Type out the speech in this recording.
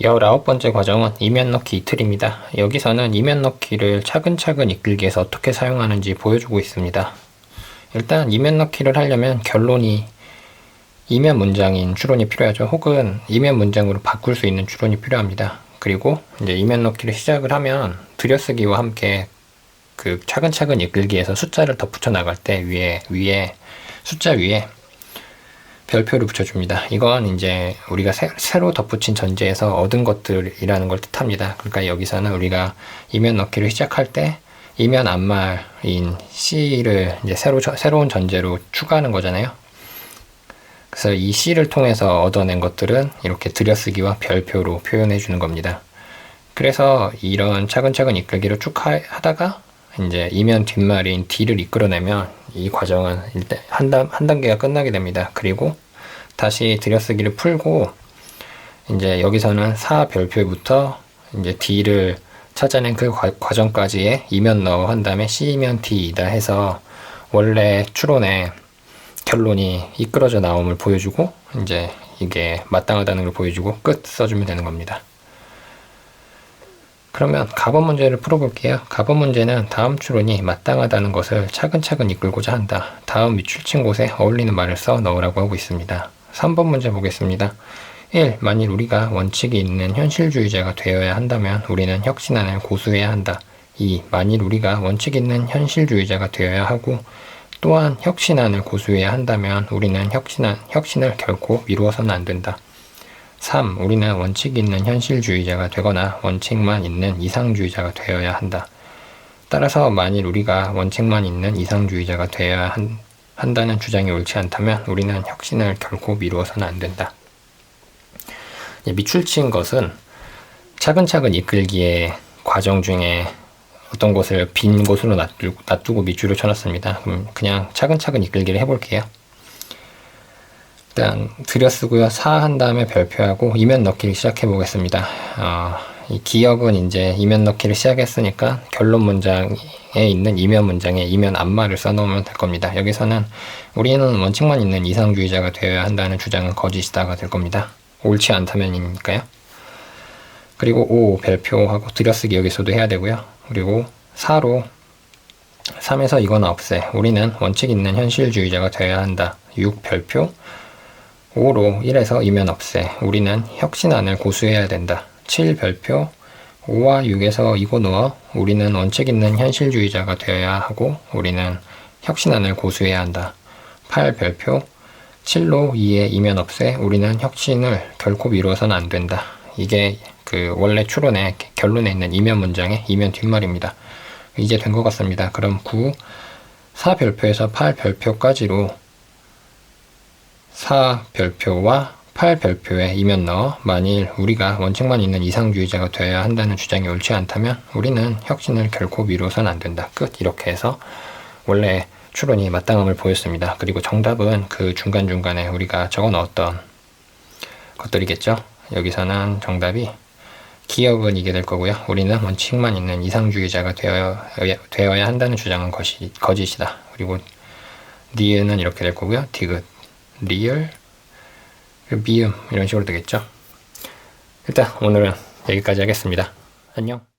19번째 과정은 이면 넣기 이틀입니다. 여기서는 이면 넣기를 차근차근 이끌기 위해서 어떻게 사용하는지 보여주고 있습니다. 일단 이면 넣기를 하려면 결론이 이면 문장인 추론이 필요하죠. 혹은 이면 문장으로 바꿀 수 있는 추론이 필요합니다. 그리고 이제 이면 넣기를 시작을 하면 들여쓰기와 함께 그 차근차근 이끌기 위해서 숫자를 덧붙여 나갈 때 위에 위에 숫자 위에 별표를 붙여줍니다. 이건 이제 우리가 새, 로 덧붙인 전제에서 얻은 것들이라는 걸 뜻합니다. 그러니까 여기서는 우리가 이면 넣기를 시작할 때 이면 앞말인 C를 이제 새로, 새로운 전제로 추가하는 거잖아요. 그래서 이 C를 통해서 얻어낸 것들은 이렇게 들여쓰기와 별표로 표현해 주는 겁니다. 그래서 이런 차근차근 이끌기를 쭉 하다가 이제 이면 뒷말인 D를 이끌어내면 이 과정은 일단 한, 단, 한 단계가 끝나게 됩니다. 그리고 다시 들여쓰기를 풀고 이제 여기서는 사 별표부터 이제 D를 찾아낸 그 과, 정까지의 이면 넣어 한 다음에 C면 D이다 해서 원래 추론의 결론이 이끌어져 나옴을 보여주고 이제 이게 마땅하다는 걸 보여주고 끝 써주면 되는 겁니다. 그러면 가번 문제를 풀어볼게요. 가번 문제는 다음 추론이 마땅하다는 것을 차근차근 이끌고자 한다. 다음 밑줄친 곳에 어울리는 말을 써 넣으라고 하고 있습니다. 3번 문제 보겠습니다. 1. 만일 우리가 원칙이 있는 현실주의자가 되어야 한다면 우리는 혁신안을 고수해야 한다. 2. 만일 우리가 원칙 있는 현실주의자가 되어야 하고 또한 혁신안을 고수해야 한다면 우리는 혁신안, 혁신을 결코 미루어서는 안 된다. 3. 우리는 원칙 있는 현실주의자가 되거나 원칙만 있는 이상주의자가 되어야 한다. 따라서 만일 우리가 원칙만 있는 이상주의자가 되어야 한, 한다는 주장이 옳지 않다면 우리는 혁신을 결코 미루어서는 안 된다. 친 것은 차근차근 이끌기의 과정 중에 어떤 곳을 빈 곳으로 놔두고, 놔두고 밑줄을 쳐놨습니다. 그럼 그냥 차근차근 이끌기를 해볼게요. 일단 들여쓰고요. 사한 다음에 별표하고 이면 넣기를 시작해 보겠습니다. 어, 이 기억은 이제 이면 넣기를 시작했으니까 결론 문장에 있는 이면 문장에 이면 앞말을 써놓으면 될 겁니다. 여기서는 우리는 원칙만 있는 이상주의자가 되어야 한다는 주장은 거짓이다가 될 겁니다. 옳지 않다면이니까요. 그리고 오 별표하고 들여쓰기 여기서도 해야 되고요. 그리고 4로 3에서 이건 없애. 우리는 원칙 있는 현실주의자가 되어야 한다. 6 별표 5로 1에서 이면 없애. 우리는 혁신안을 고수해야 된다. 7 별표 5와 6에서 이거 넣어. 우리는 원칙 있는 현실주의자가 되어야 하고 우리는 혁신안을 고수해야 한다. 8 별표 7로 2에 이면 없애. 우리는 혁신을 결코 미루어서는 안 된다. 이게 그 원래 추론의 결론에 있는 이면 문장의 이면 뒷말입니다. 이제 된 것 같습니다. 그럼 9 4별표에서 8별표까지로 4별표와 8 별표에 이면 넣어 만일 우리가 원칙만 있는 이상주의자가 되어야 한다는 주장이 옳지 않다면 우리는 혁신을 결코 미루어서는 안 된다. 끝 이렇게 해서 원래 추론이 마땅함을 보였습니다. 그리고 정답은 그 중간중간에 우리가 적어 넣었던 것들이겠죠. 여기서는 정답이 기억은 이게 될 거고요. 우리는 원칙만 있는 이상주의자가 되어야, 되어야 한다는 주장은 거시, 거짓이다. 그리고 니은은 이렇게 될 거고요. 디귿 리얼, 미음 이런 식으로 되겠죠. 일단 오늘은 여기까지 하겠습니다. 안녕.